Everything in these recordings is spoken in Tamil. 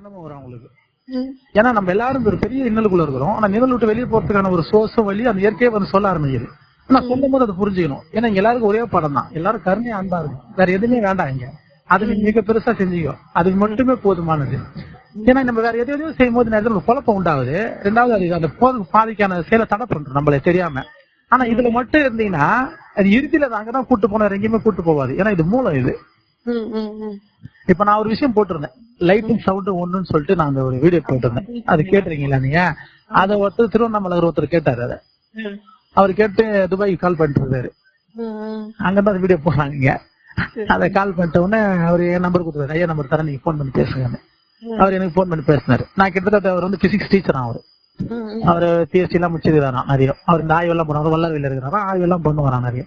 எண்ணமும் வரும் அவங்களுக்கு. ஏன்னா நம்ம எல்லாரும் ஒரு பெரிய இன்னலுக்குள்ள இருக்கிறோம். ஆனா நிழல் விட்டு வெளியே போறதுக்கான ஒரு சோர்ஸும் வழி அந்த இயற்கையை வந்து சொல்ல ஆரம்பிக்குது. ஆனா சொல்லும் போது அதை புரிஞ்சுக்கணும். ஏன்னா இங்க எல்லாருக்கும் ஒரே படம் தான். எல்லாரும் கருணையா அன்பா இருக்கும். வேற எதுவுமே வேண்டாம் இங்க. அது நீ மிக பெருசா செஞ்சுக்கோ. அது மட்டுமே போதுமானது. ஏன்னா நம்ம வேற எது எதையும் செய்யும் போது நேரத்தில் குழப்பம் உண்டாகுது. ரெண்டாவது அது அந்த போது பாதிக்கான செயலை தடை பண்றோம் நம்மளே தெரியாம. ஆனா இதுல மட்டும் இருந்தீங்கன்னா அது இறுதியில அங்கதான் கூட்டு போன எங்கேயுமே கூட்டு போகாது ஏன்னா இது மூலம் இது. இப்ப நான் ஒரு விஷயம் போட்டிருந்தேன். லைட்டும் சவுண்டும் ஒண்ணுன்னு சொல்லிட்டு நான் அந்த ஒரு வீடியோ போட்டிருந்தேன். அது கேட்டிருக்கீங்களா நீங்க? அதை ஒருத்தர் திருவண்ணாமலை ஒருத்தர் கேட்டாரு அதை. அவர் கேட்டு துபாய்க்கு கால் பண்ணிட்டு இருந்தாரு ம். அங்கதான் அந்த வீடியோ போடுறாங்க அதை கால் பண்ணிட்ட உடனே அவர் என் நம்பர் கொடுத்தாரு ஐயா நம்பர் தரேன் நீங்க ஃபோன் பண்ணி பேசுங்கன்னு. அவர் எனக்கு ஃபோன் பண்ணி பேசினாரு. நான் கிட்டத்தட்ட அவர் வந்து பிசிக்ஸ் டீச்சர் அவர். அவர் பிஎஸ்சி எல்லாம் முடிச்சிருக்காராம் நிறைய. அவர் இந்த ஆய்வு எல்லாம் பண்ணுவார் வல்லவில இருக்கிறாரா? ஆய்வு எல்லாம் பண்ணுவாராம் நிறைய.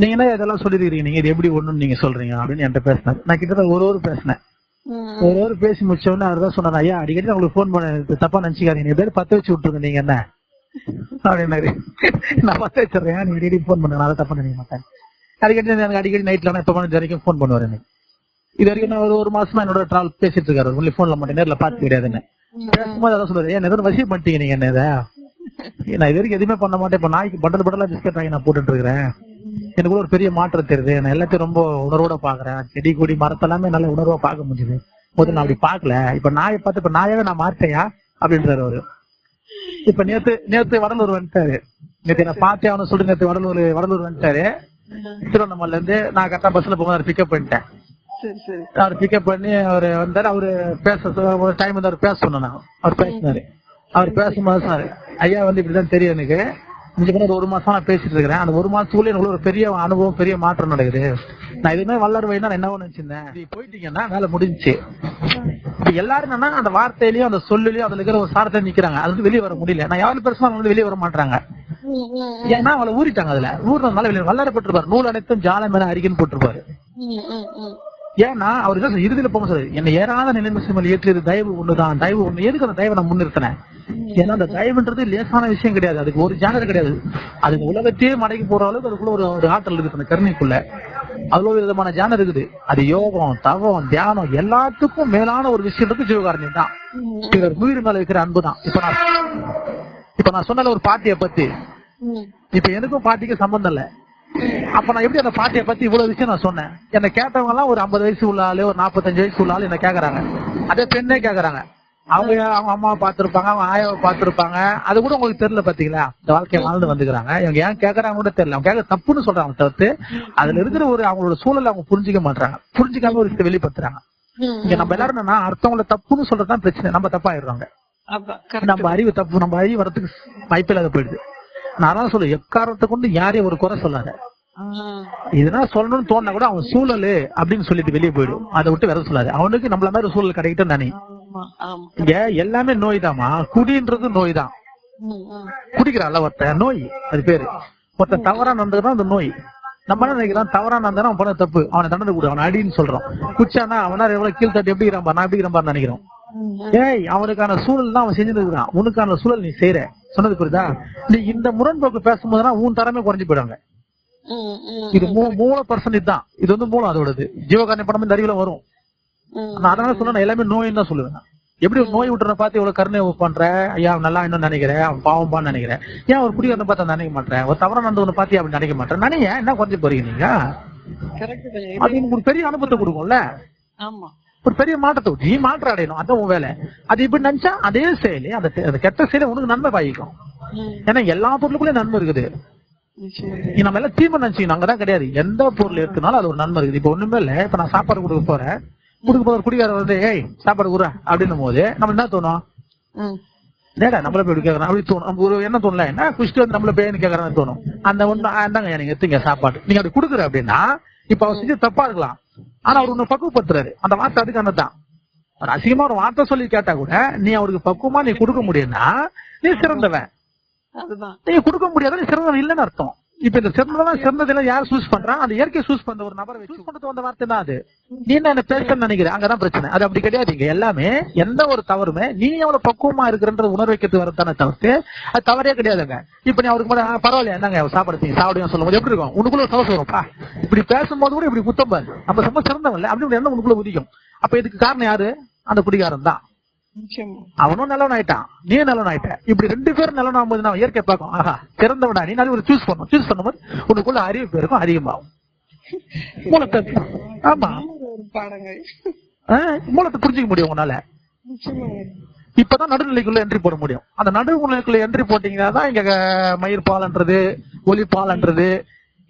நீங்க என்ன இதெல்லாம் சொல்லிருக்கீங்க நீங்க இது எப்படி ஒண்ணுன்னு நீங்க சொல்றீங்க அப்படின்னு என்கிட்ட பேசினாரு நான் கிட்டத்தட்ட ஒரு ஒரு பேசினேன். ஒரு ஒரு பேசி முடிச்ச உடனே அவர் தான் சொன்னார் ஐயா அடிக்கடி உங்களுக்கு ஃபோன் பண்ண தப்பா நினைச்சுக்காதீங்க. நீங்க பேர் பத்து வச்சு விட்டுருங்க. நீங்க என்ன? அப்படின்னாரு. நான் பத்து வச்சிடுறேன். நீங்க அடிக்கடி ஃபோன் பண்ணுங்க. நான் தப்பா நினைக்க மாட்டேன். அடிக்கடி எனக்கு அடிக்கடி நைட்ல எப்ப பண்ண வரைக்கும் ஃபோன் பண்ணுவார் எனக்கு. இது வரைக்கும் நான் ஒரு ஒரு மாசமா என்னோட டிராவல் பேசிட்டு இருக்காரு. ஒன்லி போன்ல மட்டும் நேர்ல பார்த்து கிடையாதுன்னு அதான் சொல்லுவாரு ஏன் எதுவும் வசியம் பண்ணிட்டீங்க நீங்க என்ன இதை? நான் இது வரைக்கும் எதுவுமே பண்ண மாட்டேன். இப்ப நாய்க்கு பண்டல் பண்டலா பிஸ்கட் வாங்கி நான் போட்டுட்டு இருக்கிறேன். எனக்கு ஒரு பெரிய மாற்றம் தெரியுது. நான் எல்லாத்தையும் ரொம்ப உணர்வோட பாக்குறேன் செடி கொடி மரத்தெல்லாமே நல்ல உணர்வா பார்க்க முடியுது முதல்ல நான் அப்படி பார்க்கல. இப்ப நாயை பார்த்து இப்ப நாயாவே நான் மாட்டேயா அப்படின்றாரு அவரு. இப்ப நேத்து நேத்து வடலூர் வந்துட்டாரு. நேத்து நான் பார்த்தே அவனை சொல்லிட்டு நேத்து வடலூர் வடலூர் வந்துட்டாரு. திருவண்ணாமலைல இருந்து நான் கரெக்டா பஸ்ல போகும்போது பிக்கப் பண்ணிட்டேன். அவர் பிக்கப் பண்ணி அவர் வந்தாரு அவரு பேச ஒரு டைம் வந்து அவர் பேச சொன்னேன் நான். அவர் பேசினாரு. அவர் பேசும்போது சொன்னாரு ஐயா வந்து இப்படிதான் தெரியும் எனக்கு. இங்க கூட ஒரு மாசம் நான் பேசிட்டு இருக்கிறேன். அந்த ஒரு மாசத்துக்குள்ள எனக்கு ஒரு பெரிய அனுபவம் பெரிய மாற்றம் நடக்குது. நான் எதுவுமே வல்லர் வைனா நான் என்னவோ நினைச்சிருந்தேன். போயிட்டீங்கன்னா வேலை முடிஞ்சுச்சு. இப்ப எல்லாரும் என்னன்னா அந்த வார்த்தையிலயும் அந்த சொல்லுலயும் அதுல இருக்கிற ஒரு சாரத்தை நிக்கிறாங்க. அது வந்து வெளியே வர முடியல. நான் யாரும் பெருசா வந்து வெளியே வர மாட்டாங்க ஏன்னா அவளை ஊறிட்டாங்க அதுல. ஊறினதுனால வெளியே வல்லார போட்டிருப்பாரு. நூல் அனைத்தும் ஜாலம் மேல அரிக்கன்னு போட்டிருப்பாரு. ஏன்னா அவர் தான் இறுதியில போக சொல்றாரு என்னை ஏறாத நிலைமை சிமல் ஏற்றியது தயவு ஒண்ணுதான். தயவு ஒண்ணு எதுக்கு அந்த தயவை நான் முன்னிறுத்தினேன்? ஏன்னா அந்த தயவுன்றது லேசான விஷயம் கிடையாது. அதுக்கு ஒரு ஜானர் கிடையாது. அது உலகத்தையே மடக்கி போற அளவுக்கு அதுக்குள்ள ஒரு ஒரு ஆற்றல் இருக்குது அந்த கருணைக்குள்ள. ஒரு விதமான ஜானர் இருக்குது. அது யோகம் தவம் தியானம் எல்லாத்துக்கும் மேலான ஒரு விஷயம் இருக்கு ஜீவகாரண்யம் தான் ஒரு உயிர் மேல வைக்கிற அன்பு தான். இப்ப நான் இப்ப நான் சொன்னல ஒரு பாட்டியை பத்தி. இப்ப எனக்கும் பாட்டிக்கும் சம்பந்தம் இல்ல. அப்ப நான் எப்படி அந்த பாட்டியை பத்தி இவ்வளவு விஷயம் நான் சொன்னேன்? என்ன கேட்டவங்க எல்லாம் ஒரு ஐம்பது வயசு உள்ள ஆளு ஒரு நாற்பத்தஞ்சு வயசு உள்ள ஆளு என்ன கேக்குறாங்க. அதே பெண்ணே கேக்குறாங்க. அவங்க அவங்க அம்மாவை பார்த்திருப்பாங்க அவங்க ஆயாவை பார்த்திருப்பாங்க. அது கூட உங்களுக்கு தெரியல பாத்தீங்களா? இந்த வாழ்க்கையை வாழ்ந்து வந்துக்கிறாங்க. இவங்க ஏன் கேக்குறாங்க கூட தெரியல. அவங்க கேட்க தப்புன்னு சொல்றாங்க தவிர்த்து. அதுல இருக்கிற ஒரு அவங்களோட சூழலை அவங்க புரிஞ்சுக்க மாட்டாங்க புரிஞ்சுக்காம ஒரு விஷயத்தை வெளிப்படுத்துறாங்க. இங்க நம்ம எல்லாரும் என்னன்னா அடுத்தவங்கள தப்புன்னு சொல்றதுதான் பிரச்சனை. நம்ம தப்பாயிடுறாங்க. நம்ம அறிவு தப்பு நம்ம அறிவு வரதுக்கு வாய்ப்பு இல்லாத போயிடுது. நான் அதான் சொல்ல எக்காரணத்தை கொண்டு யாரையும் ஒரு குறை சொல்லாத. இதெல்லாம் சொல்லணும்னு தோணுனா கூட அவன் சூழலு அப்படின்னு சொல்லிட்டு வெளியே போயிடும். அதை விட்டு வேற சொல்லாது. அவனுக்கு நம்மள மாதிரி சூழல் கிடைக்கட்டும் ஆமா. இங்க எல்லாமே நோய் தாமா குடின்றது நோய் தான். குடிக்கிறான்ல ஒருத்தன். நோய் அது பேரு. ஒருத்தன் தவறா நடந்ததுதான் அந்த நோய். நம்ம என்ன நினைக்கிறோம் தவறா நடந்தா அவன் பண்ண தப்பு. அவனை தண்டனை கொடு. அவனை அடின்னு சொல்றோம். குச்சானா அவனா எவ்வளவு கீழ் தட்டி எப்படி இருக்கிறான் நான் எப்படி இருக்கிறான் நினைக்கிறோம். ஏய் அவனுக்கான சூழல் தான் அவன் செஞ்சுட்டு இருக்கான் உனக்கான சூழல் நீ செய்யற சொன்னது புரியுதா? நீ இந்த முரண்போக்கு பேசும்போதுனா உன் தரமே குறைஞ்சு போயிடுவாங்க. இது மூ மூல பர்சன்டேஜ் தான். இது வந்து மூலம் அதோடது. ஜீவகாரணி படம் இந்த அறிவுல வரும். நான் அதனால சொல்ல நான் எல்லாமே நோயின்னு தான் சொல்லுவேன். எப்படி ஒரு நோய் விட்டுறத பார்த்து இவ்வளவு கருணை பண்ற? ஐயா நல்லா இன்னும் நினைக்கிறேன் அவன் பாவம்பான்னு நினைக்கிறேன் ஏன் ஒரு குடிக்கிறத பார்த்து நினைக்க மாட்டேன் ஒரு தவறா நடந்தவனை பார்த்து அப்படி நினைக்க மாட்டேன் நினைங்க என்ன குறைஞ்சு போறீங்க நீங்க? அது உங்களுக்கு ஒரு பெரிய அனுபவத்தை கொடுக்கும்ல. ஆமா. ஒரு பெரிய மாற்றத்தை விட்டு. நீ மாற்றம் அடையணும். அதான் உன் வேலை. அது இப்படி நினைச்சா அதே செயலி அந்த அந்த கெட்ட செயலை உனக்கு நன்மை பாய்க்கும். ஏன்னா எல்லா பொருளுக்குள்ளயும் நன்மை இருக்குது. நம்ம எல்லாம் தீமை நினைச்சுக்கணும். அங்கதான் கிடையாது. எந்த பொருள் இருக்குனாலும் அது ஒரு நன்மை இருக்குது. இப்ப ஒண்ணுமே இல்ல. இப்ப நான் சாப்பாடு கொடுக்க போறேன். கொடுக்க போற ஒரு குடிகாரர் வந்து ஏய் சாப்பாடு குடுற அப்படின்னும் போது நம்ம என்ன தோணும். டேடா நம்மள போய் கேக்குறான்? அப்படி தோணும். ஒரு என்ன தோணல? என்ன குஷ்டு வந்து நம்மள பேன்னு கேக்குறான்னு தோணும். அந்த ஒண்ணு இந்தாங்க நீங்க எடுத்துங்க சாப்பாடு. நீங்க அப்படி கொடுக்குற அப்படின்னா இப்ப அவர் செஞ்சு தப்பா இருக்கலாம். ஆனா அவர் ஒண்ணு பக்குவப்படுத்துறாரு. அந்த வார்த்தை அதுக்கான தான். ஒரு அசிங்கமா ஒரு வார்த்தை சொல்லி கேட்டா கூட நீ அவருக்கு பக்குவமா நீ கொடுக்க முடியும்னா நீ சிறந்தவன். அதுதான். நீ கொடுக்க முடியாத நீ சிறந்தவன் இல்லைன்னு அர்த்தம். இப்ப இந்த சிறந்தவன் சிறந்ததெல்லாம் யார் சூஸ் பண்றான் அந்த இயற்கை சூஸ் பண்ற ஒரு நபரை சூஸ் பண்றது வந்த வார்த்தை தான் அது? நீ என்ன என்ன பேசன்னு நினைக்கிற அங்கதான் பிரச்சனை. அது அப்படி கிடையாது இங்க எல்லாமே எந்த ஒரு தவறுமே நீ எவ்வளவு பக்குவமா இருக்கிறன்ற உணர்வு வைக்கிறது வரதானே தவிர்த்து அது தவறே கிடையாதுங்க. இப்ப நீ அவருக்கு மட்டும், "ஆ, பரவாயில்ல என்னங்க சாப்பாடு செய்யுங்க சாப்பிடுங்க சொல்லும் போது எப்படி இருக்கும்? உனக்குள்ள சவசம் வரும்ப்பா. இப்படி பேசும்போது கூட இப்படி குத்தம் பாரு. நம்ம ரொம்ப சிறந்தவன் இல்ல. அப்படி எண்ணம் உனக்குள்ள உதிக்கும்? அப்ப இதுக்கு காரணம் யாரு? அந்த குடிகாரன் தான். அவனும் நல்லவன் ஆயிட்டான். நீ நல்லவன் ஆயிட்ட. இப்படி ரெண்டு பேரும் நல்லவன் ஆகும்போது நான் இயற்கை பார்க்கும். ஆஹா சிறந்தவனா நீ? நல்ல ஒரு சூஸ் பண்ணும். சூஸ் பண்ணும்போது உனக்குள்ள அறிவு பேருக்கும் அதிகமாகும். மூலத்தை ஆமா. ஒரு பாடங்க ஆஹ், மூலத்தை புரிஞ்சுக்க முடியும் உங்களால நிச்சயமாங்க இப்பதான் நடுநிலைக்குள்ள என்ட்ரி போட முடியும். அந்த நடுநிலைக்குள்ள என்ட்ரி போட்டீங்கன்னா தான் இங்க மயிர் பாலன்றது ஒலி பாலன்றது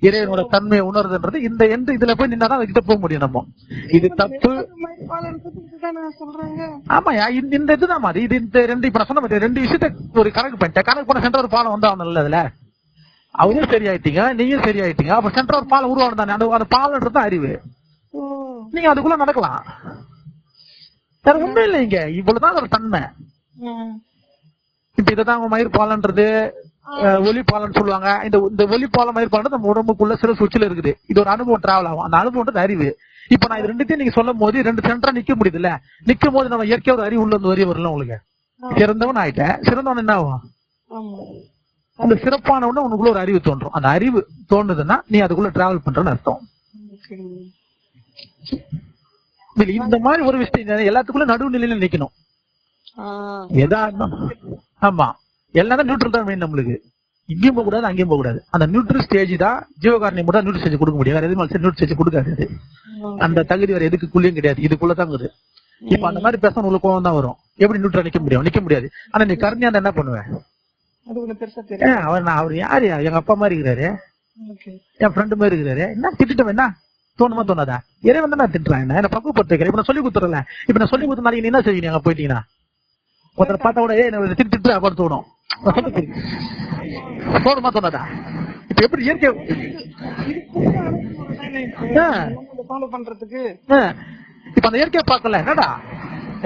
இறைவனோட தன்மையை உணர்றதுன்றது இந்த எந்த இதுல போய் நின்னாதான் அதுகிட்ட போக முடியும் நம்ம. இது தப்பு. ஆமாயா இந்த இந்த இதுதான் மாதிரி. இது இந்த ரெண்டு இப்ப நான் சொன்ன ரெண்டு விஷயத்த ஒரு கணக்கு பண்ணிட்டேன். கணக்கு பண்ண சென்டர் ஒரு பாலம் வந்தாகணும்ல அதுல அவரும் சரியாயிட்டீங்க நீயும் சரியாயிட்டீங்க. அப்ப சென்டர் ஒரு பாலம் உருவானது தானே. அந்த அந்த பாலன்றது தான் அறிவு. நீங்க அதுக்குள்ள நடக்கலாம். வேற ஒண்ணும் இல்லை இங்க இவ்வளவுதான் ஒரு தன்மை. இப்ப இதுதான் அவங்க மயிர் பாலன்றது. அஹ், ஒலி பாலம்னு சொல்லுவாங்க. இந்த இந்த ஒலி பாலம் மயிர் பாலம் நம்ம உடம்புக்குள்ள சில சுவிட்சில் இருக்குது. இது ஒரு அனுபவம் டிராவல் ஆகும். அந்த அனுபவம்ன்றது அறிவு. இப்ப நான் இது ரெண்டுத்தையும் நீங்க சொல்லும் போது ரெண்டு சென்டரா நிக்க முடியுதுல்ல? நிக்கும் போது நம்ம இயற்கையா ஒரு அறிவு உள்ள வரிய வரல உங்களுக்கு? சிறந்தவன் ஆயிட்டேன். சிறந்தவன் என்ன ஆகும் அந்த சிறப்பானவன உனக்குள்ள ஒரு அறிவு தோன்றும். அந்த அறிவு தோணுதுன்னா நீ அதுக்குள்ள டிராவல் பண்றன்னு அர்த்தம். இந்த மாதிரி ஒரு விஷயம் எல்லாத்துக்குள்ள நடுநிலையில நிக்கணும். ஆ, எதா இருந்தாலும். ஆமா. எல்லாரும் நியூட்ரல் தான் வேணும் நம்மளுக்கு. இங்கேயும் போக கூடாது அங்கேயும் போக கூடாது அந்த நியூட்ரல் ஸ்டேஜ் தான் ஜீவகாரணி மட்டும் நியூட்ரல் ஸ்டேஜ் கொடுக்க முடியும். வேற எதுவும் நியூட்ரல் ஸ்டேஜ் கொடுக்காது. அந்த தகுதி வேற எதுக்குள்ளேயும் கிடையாது. இதுக்குள்ள தான் இருக்குது. இப்ப அந்த மாதிரி பேச உங்களுக்கு கோவம் தான் வரும். எப்படி நியூட்ரல் நிக்க முடியும்? நிக்க முடியாது. ஆனா நீ கருணையா என்ன பண்ணுவேன் அவர் நான் அவர் யாரு? எங்க அப்பா மாதிரி இருக்கிறாரு. என் ஃப்ரெண்டு மாதிரி இருக்கிறாரு. என்ன திட்டுட்டவன் என்ன? தோணுமா தோணாதா? இறைவன் தான் நான் திட்டுறேன் என்ன? என்ன பக்குவப்படுத்திக்கிறேன் இப்ப நான் சொல்லி கொடுத்துறல. இப்ப நான் சொல்லி கொடுத்த நாளைக்கு நீ என்ன செய்வீங்க? அங்க போயிட்டீங்கன்னா? ஒருத்தர் பார்த்தா ஏன் என்ன திட்டு திட்டு அப்படின்னு தோணும். தோணுமா தோணாதா? இப்ப எப்படி இயற்கை. ஃபாலோ பண்றதுக்கு. இப்ப அந்த இயற்கையை பார்க்கல. என்னடா?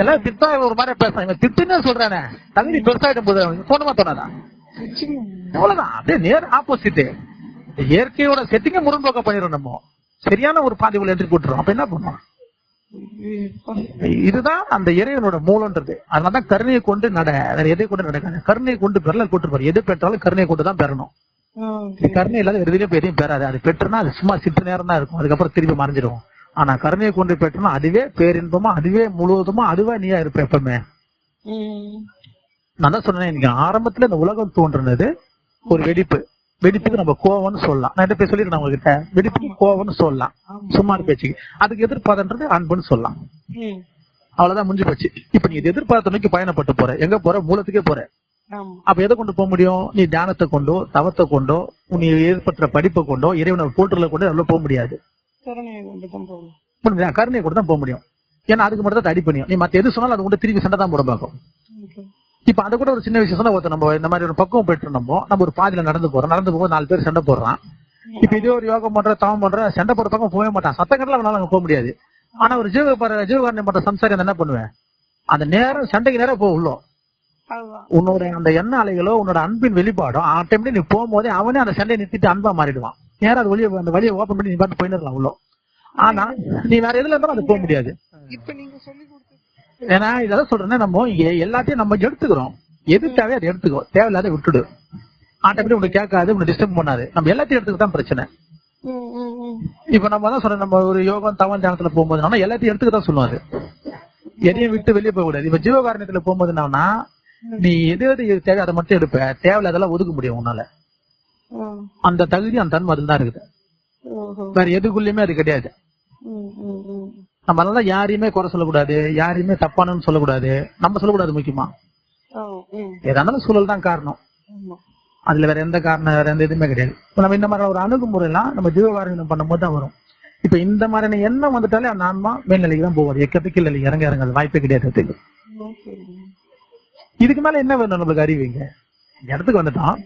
எல்லாம் திட்டா ஒரு மாதிரி இவன் திட்டுன்னு சொல்றானே. தகுதி பெருசாயிடும் போது தோணுமா தோணாதா? அவ்வளவுதான். அப்படியே நேர் ஆப்போசிட் இயற்கையோட செட்டிங்க முரண்போக்க பண்ணிடுறோம் நம்ம. சரியான ஒரு பாதைக்குள்ள என்ட்ரி போட்டுறோம் அப்ப என்ன பண்ணுவோம் இதுதான் அந்த இறைவனோட மூலன்றது. அதனாலதான் கருணையை கொண்டு நட எதை கொண்டு நடக்காது. கருணையை கொண்டு பெறல கூட்டு எது பெற்றாலும் கருணையை கொண்டு தான் பெறணும் கருணை இல்லாத எதுலயும் எதையும் பெறாது. அது பெற்றுனா அது சும்மா சிட்டு நேரம் தான் இருக்கும். அதுக்கப்புறம் திருப்பி மறைஞ்சிடும் ஆனா கருணையை கொண்டு பெற்றோம்னா அதுவே பேரின்பமா அதுவே முழுவதுமா அதுவே நீயா இருப்ப எப்பவுமே. நான் தான் சொன்னேன் இன்னைக்கு ஆரம்பத்துல இந்த உலகம் தோன்றுனது ஒரு வெடிப்பு. வெடிப்புக்கு நம்ம கோவம்னு சொல்லலாம். நான் என்ன சொல்லிருக்கேன் உங்ககிட்ட? வெடிப்புக்கு கோவம்னு சொல்லலாம். சும்மா பேச்சுக்கு அதுக்கு எதிர்பார்த்தன்றது அன்புன்னு சொல்லலாம். அவ்வளவுதான் முடிஞ்சு போச்சு. இப்ப நீ எதிர்பார்த்த நோக்கி பயணப்பட்டு போற. எங்க போற? மூலத்துக்கே போற. அப்ப எதை கொண்டு போக முடியும்? நீ தியானத்தை கொண்டோ தவத்தை கொண்டோ நீ ஏற்பட்ட படிப்பை கொண்டோ இறைவனை போட்டுல கொண்டோ எவ்வளவு போக முடியாது. கருணையை கொண்டு தான் போக முடியும். ஏன்னா அதுக்கு மட்டும் தான் அடி பண்ணியும். நீ மத்த எது சொன்னாலும் அது கொண்டு திருப்பி சண்டை தான் போட பார்க்கும். இப்ப அது கூட ஒரு சின்ன விஷயம். சொன்னா ஒருத்தர் நம்ம இந்த மாதிரி ஒரு பக்குவம் போயிட்டு நம்ம நம்ம ஒரு பாதியில நடந்து போறோம். நடந்து போகும்போது நாலு பேர் சண்டை போடுறான். இப்ப இதே ஒரு யோகம் பண்ற தவம் பண்ற சண்டை போடுற பக்கம் போகவே மாட்டான். சத்தங்கள்ல அவனால அங்க போக முடியாது. ஆனா ஒரு ஜீவ ஜீவகாரணம் பண்ற சம்சாரி என்ன பண்ணுவேன்? அந்த நேரம் சண்டைக்கு நேரம் போ உள்ளோ. அதுதான். உன்னோட அந்த எண்ண அலைகளோ உன்னோட அன்பின் வெளிப்பாடும் ஆட்டோமேட்டிக் நீ போகும்போதே அவனே அந்த சண்டையை நிறுத்திட்டு அன்பா மாறிடுவான். நேரா அது வழியை அந்த வழியை ஓபன் பண்ணி நீ பாட்டு போயிடலாம் உள்ள. ஆனா நீ வேற எதுல இருந்தாலும் அது போக முடியாது. இப்ப நீங்க சொல்லி ஏன்னா இதெல்லாம் சொல்றேன்னா நம்ம எல்லாத்தையும் நம்ம எடுத்துக்கிறோம். எது தேவையோ அதை எடுத்துக்கோ தேவையில்லாத விட்டுடு. ஆட்டோமேட்டிக் உனக்கு கேட்காது உனக்கு டிஸ்டர்ப் பண்ணாது. நம்ம எல்லாத்தையும் எடுத்துக்க தான் பிரச்சனை. இப்ப நம்ம தான் சொல்றோம் நம்ம ஒரு யோகம் தவன் தியானத்துல போகும்போது எல்லாத்தையும் எடுத்துக்க தான் சொல்லுவாரு. எதையும் விட்டு வெளியே போக கூடாது. இப்ப ஜீவகாரணத்துல போகும்போது என்னன்னா நீ எது எது தேவை அதை மட்டும் எடுப்ப. தேவையில்லாதெல்லாம் ஒதுக்க முடியும் உன்னால. அந்த தகுதி அந்த தன்மை அதில் தான் இருக்குது வேற எதுக்குள்ளயுமே அது கிடையாது. நம்ம அதனால யாரையுமே குறை சொல்லக்கூடாது யாரையுமே தப்பானன்னு சொல்லக்கூடாது. நம்ம சொல்லக்கூடாது முக்கியமா. ஆ ம். எதா இருந்தாலும் சூழல் தான் காரணம். அதுல வேற எந்த காரணம் வேற எந்த இதுவுமே கிடையாது. இப்ப நம்ம இந்த மாதிரி ஒரு அணுகுமுறையெல்லாம் நம்ம ஜீவகாரணம் பண்ணும்போது தான் வரும். இப்ப இந்த மாதிரியான எண்ணம் வந்துட்டாலே அந்த ஆன்மா மேல்நிலைக்கு தான் போவாது. எக்கத்துக்கு இல்லை இறங்க இறங்காது. வாய்ப்பே கிடையாது இதுக்கு மேல என்ன வேணும் நம்மளுக்கு அறிவிங்க? இந்த இடத்துக்கு வந்துட்டோம்.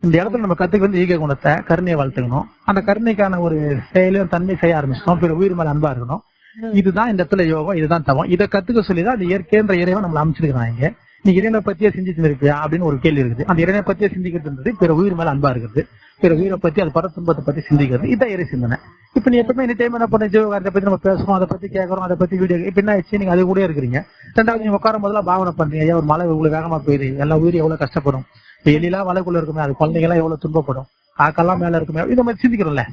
இந்த இடத்துல நம்ம கத்துக்க வந்து ஈக குணத்தை கருணையை வளர்த்துக்கணும். அந்த கருணைக்கான ஒரு செயலையும் தன்மை செய்ய ஆரம்பிச்சிட்டோம். பிற உயிர் மேல அன்பா இருக்கணும். இதுதான் இந்த இடத்துல யோகம் இதுதான் தவம். இதை கத்துக்க சொல்லிதான் அந்த இயற்கைன்ற இறைவன் நம்மள அமைச்சிருக்கிறாங்க நீ இறைவனை பத்தியே சிந்திச்சு இருப்பியா அப்படின்னு ஒரு கேள்வி இருக்குது. அந்த இறைவனை பத்தியே சிந்திக்கிறதுன்றது பிற உயிர் மேல அன்பா இருக்குது பிற உயிரை பத்தி அது பர துன்பத்தை பத்தி சிந்திக்கிறது. இதான் இறை சிந்தனை. இப்ப நீ எப்பவுமே எனி டைம் என்ன பண்ண ஜீவகாரத்தை பத்தி நம்ம பேசுறோம் அதை பத்தி கேட்கறோம் அதை பத்தி வீடியோ இப்ப என்ன ஆச்சு நீங்க அது கூட இருக்கிறீங்க. ரெண்டாவது நீங்க உட்காரும் முதல்ல பாவனை பண்றீங்க. ஐயா ஒரு மழை இவ்வளவு வேகமா போயிடுது எல்லா உயிர் எவ்வளவு கஷ்டப்படும். இப்ப எலிலாம் மலைக்குள்ள இருக்குமே அது குழந்தைங்க எல்லாம் எவ்வளவு துன்பப்படும். காக்கெல்லாம் மேல இருக்குமே. இந்த மாதிரி சிந்திக்கிறோம்ல.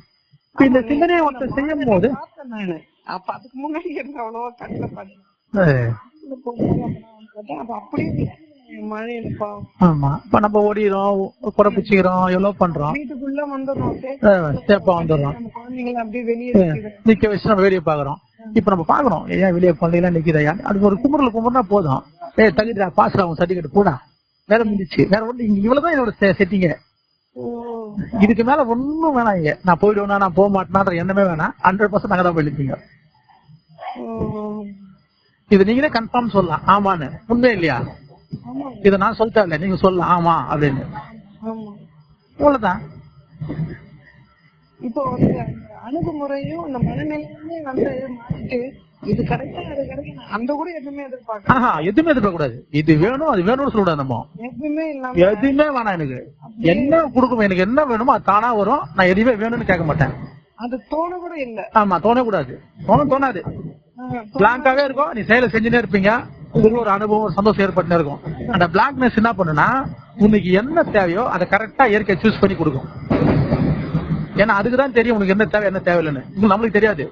இந்த சிந்தனையை ஒருத்தர் செய்யும் போது அப்ப அதுக்கு முன்னாடி எனக்கு அவ்வளவா கண்ணில் அப்ப அப்படியே ஆமா. இப்ப நம்ம ஓடிடுறோம் குறைப்பிச்சுக்கிறோம் எவ்வளவு பண்றோம்? வீட்டுக்குள்ள வந்துடுறோம் சேப்பா வந்துடுறோம் குழந்தைங்களை அப்படியே வெளியே நிக்க வச்சு நம்ம வெளியே பாக்குறோம் இப்ப நம்ம பாக்குறோம் ஏன் வெளியே குழந்தைலாம் நிக்குதையா அது ஒரு குமுறல் குமுறனா போதும். ஏய் தகுதிடா பாஸ் ஆகும் சர்டிபிகேட் போடா. வேற முடிஞ்சிச்சு. வேற ஒண்ணு இவ்வளவுதான் என்னோட செட்டிங்க இதுக்கு மேல ஒண்ணும் வேணாம் இங்க. நான் போயிடுவேனா நான் போக மாட்டேனான்ற எண்ணமே வேணாம். ஹண்ட்ரட் பர்சன்ட் அங்கதான் போயிருப்பீங்க. இது நீங்களே கன்ஃபார்ம் சொல்லலாம். ஆமான்னு. உண்மை இல்லையா? இதை நான் சொல்லிட்டேன் நீங்க சொல்லலாம். ஆமா அப்படின்னு. அவ்வளவுதான். இப்போ வந்து அணுகுமுறையும் அந்த மனநிலையுமே வந்து மாறிட்டு இது கிடைக்கும் அது கிடைக்கும் அந்த கூட எதுவுமே எதிர்பார்க்கல. ஆஹா எதுவுமே எதிர்பார்க்க கூடாது இது வேணும் அது வேணும்னு சொல்லக்கூடாது நம்ம. எதுவுமே இல்லாம எதுவுமே வேணாம் எனக்கு. என்ன கொடுக்கும் எனக்கு என்ன வேணுமோ அது தானா வரும். நான் எதுவுமே வேணும்னு கேட்க மாட்டேன். அது தோண கூட இல்ல. ஆமா தோணக்கூடாது. தோணும் தோணாது. பிளாங்காவே இருக்கும். நீ செயலை செஞ்சுட்டே இருப்பீங்க. உங்களுக்கு ஒரு அனுபவம் ஒரு சந்தோஷம் ஏற்பட்டுனே இருக்கும். அந்த பிளாங்க்னஸ் என்ன பண்ணுனா உனக்கு என்ன தேவையோ அதை கரெக்டா இயற்கை சூஸ் பண்ணி கொடுக்கும். ஏன்னா அதுக்கு தான் தெரியும் உனக்கு என்ன தேவை என்ன தேவையில்லைன்னு. உங்களுக்கு நம்மளுக்கு தெரியாது.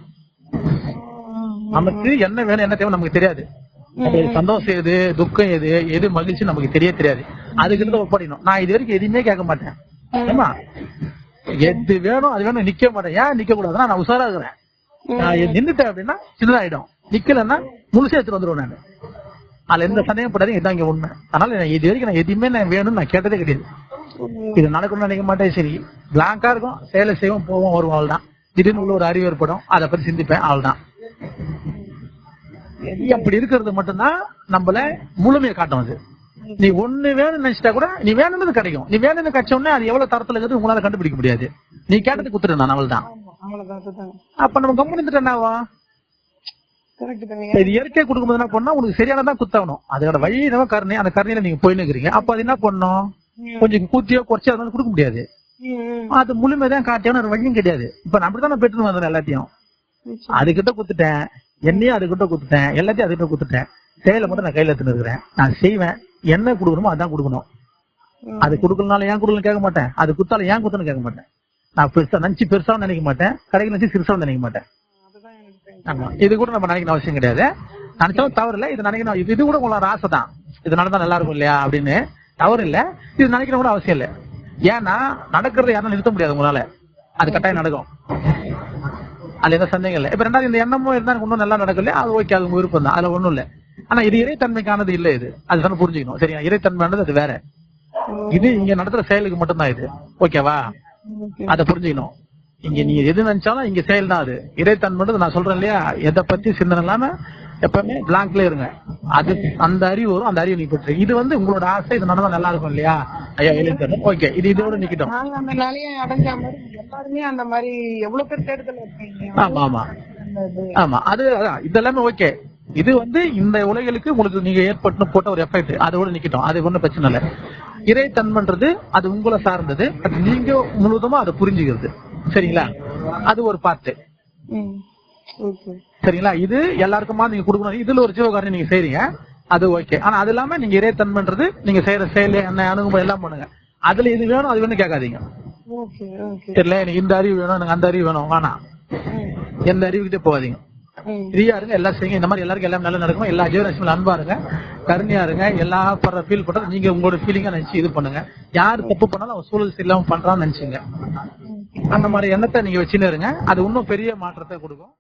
நமக்கு என்ன வேணும் என்ன தேவை நமக்கு தெரியாது. சந்தோஷம் எது துக்கம் எது எது மகிழ்ச்சி நமக்கு தெரிய தெரியாது. அதுக்கு இருந்து ஒப்படைக்கணும். நான் இது வரைக்கும் எதுவுமே கேட்க மாட்டேன். எது வேணும் அது வேணும் நிக்க மாட்டேன். ஏன் நிக்க கூடாதுன்னா நான் உஷாரா இருக்கிறேன். நான் நின்றுட்டேன் அப்படின்னா சின்னதாயிடும். நிக்கலன்னா முழுசே எடுத்துட்டு வந்துருவேன் நான். அதுல எந்த சந்தேகம் படாதீங்க இதான் இங்க உண்மை. அதனால இது வரைக்கும் நான் எதுவுமே நான் வேணும்னு நான் கேட்டதே கிடையாது. இது நடக்கணும்னு நினைக்க மாட்டேன். சரி பிளாங்கா இருக்கும். சேலை செய்வோம் போவோம் வருவோம் அவ்வளவுதான். திடீர்னு உள்ள ஒரு அறிவு ஏற்படும் அதை பத்தி சிந்திப்பேன் அவ்வளவுதான். அப்படி இருக்கிறது மட்டும்தான் நம்மள முழுமையை காட்டும் அது. நீ ஒண்ணு வேணும்னு நினைச்சிட்டா கூட நீ வேணும்னு கிடைக்கும். நீ வேணும்னு கிடைச்ச உடனே அது எவ்வளவு தரத்துல இருக்குது உங்களால கண்டுபிடிக்க முடியாது. நீ கேட்டது குத்துட்டு நான் அதுதான் அப்ப நம்ம கம்பெனி என்னவா தானே. இது இயற்கை கொடுக்கும்போது என்ன பண்ணா உனக்கு சரியானதான் குத்தாகணும் அதோட வழி என்னவோ கருணை. அந்த கருணையில நீங்க போயின்னு இருக்கிறீங்க. அப்ப அது என்ன பண்ணும்? கொஞ்சம் கூத்தியோ குறைச்சோ அதனால கொடுக்க முடியாது. அது முழுமைதான் காட்டியான ஒரு வழியும் கிடையாது. இப்ப நான் அப்படிதான் நான் பெற்று வந்தேன் எல்லாத்தையும். அதுகிட்ட குத்துட்டேன் என்னையும் அதுகிட்ட குத்துட்டேன் எல்லாத்தையும் அதுகிட்ட குத்துட்டேன் செயலை மட்டும் நான் கையில எடுத்துன்னு இருக்கிறேன். நான் செய்வேன். என்ன கொடுக்கணுமோ அதான் கொடுக்கணும். அது கொடுக்கலனால ஏன் கொடுக்கல கேட்க மாட்டேன். அது குத்தால ஏன் குத்தணும் கேட்க மாட்டேன். நான் பெருசா நினைச்சு பெருசாவும் நினைக்க மாட்டேன். கடைக்கு நினைச்சு சிறுசாவும் நினைக்க மாட்டேன். ஆமா. இது கூட நம்ம நினைக்கணும் அவசியம் கிடையாது. நினைச்சாலும் தவறு இல்ல. இது நினைக்கணும். இது இது கூட உங்களோட ஆசை தான். இது நடந்தா நல்லா இருக்கும் இல்லையா அப்படின்னு தவறு இல்ல இது நினைக்கிற கூட அவசியம் இல்ல. ஏன்னா நடக்கிறத யாரும் நிறுத்த முடியாது உங்களால. அது கட்டாயம் நடக்கும். அதுல எந்த சந்தேகம் இல்லை. இப்ப ரெண்டாவது இந்த எண்ணமும் இருந்தா எனக்கு இன்னும் நல்லா நடக்கல அது ஓகே அது உங்க விருப்பம் தான். அதுல ஒண்ணும் இல்ல. ஆனா இது இறைத்தன்மைக்கானது இல்ல இது. அது தானே புரிஞ்சுக்கணும். சரியா? இறைத்தன்மையானது அது வேற. இது இங்க நடத்துற செயலுக்கு மட்டும்தான் இது. ஓகேவா அதை புரிஞ்சுக்கணும். இங்க நீங்க எது நினைச்சாலும் இங்க செயல் தான் அது. இறைத்தன்மைன்றது நான் சொல்றேன் இல்லையா? எதை பத்தி சிந்தனை இல்லாம எப்பவுமே பிளாங்க்ல இருங்க. அது அந்த அறிவு வரும் அந்த அறிவு நீ பெற்று இது வந்து உங்களோட ஆசை இது நடந்தா நல்லா இருக்கும் இல்லையா? ஐயா வெளியே ஓகே இது இதோட நிக்கட்டும். அந்த நிலையை அடைஞ்ச மாதிரி எல்லாருமே அந்த மாதிரி எவ்வளவு பேர் தேடுதல் இருக்கீங்க ஆமா ஆமா. ஆமா அது அதான். இதெல்லாமே ஓகே இது வந்து இந்த உலகளுக்கு உங்களுக்கு நீங்க ஏற்பட்டு போட்ட ஒரு எஃபெக்ட் அதோட நிக்கட்டும். அது ஒண்ணும் பிரச்சனை இல்லை. இறைத்தன்மைன்றது அது உங்களை சார்ந்தது. நீங்க முழுவதுமா அதை புரிஞ்சுக்கிறது. சரிங்களா? அது ஒரு பார்ட்டு. சரிங்களா? இது எல்லாருக்குமா நீங்க கொடுக்கணும். இதுல ஒரு ஜீவகாரணம் நீங்க செய்றீங்க. அது ஓகே ஆனா அது இல்லாம நீங்க இறைத்தன்மைன்றது நீங்க செய்யற செயல் என்ன அணுகுமுறை எல்லாம் பண்ணுங்க. அதுல இது வேணும் அது வேணும் கேட்காதீங்க. தெரியல? எனக்கு இந்த அறிவு வேணும் எனக்கு அந்த அறிவு வேணும். வேணாம். ம். எந்த அறிவுக்கிட்டே போகாதீங்க. ஃப்ரீயா இருங்க எல்லாம் செய்யுங்க. இந்த மாதிரி எல்லாருக்கும் எல்லாம் நல்லா நடக்கும்? எல்லா ஜீவராசியும் அன்பா இருங்க. கருணையா இருங்க. எல்லா படுற ஃபீல் பண்றது நீங்க உங்களோட ஃபீலிங்கா நினைச்சு இது பண்ணுங்க. யார் தப்பு பண்ணாலும் அவன் சூழல் சரியில்லாம பண்றான்னு நினைச்சுங்க. அந்த மாதிரி எண்ணத்தை நீங்க வச்சுன்னு இருங்க. அது இன்னும் பெரிய மாற்றத்தை கொடுக்கும்.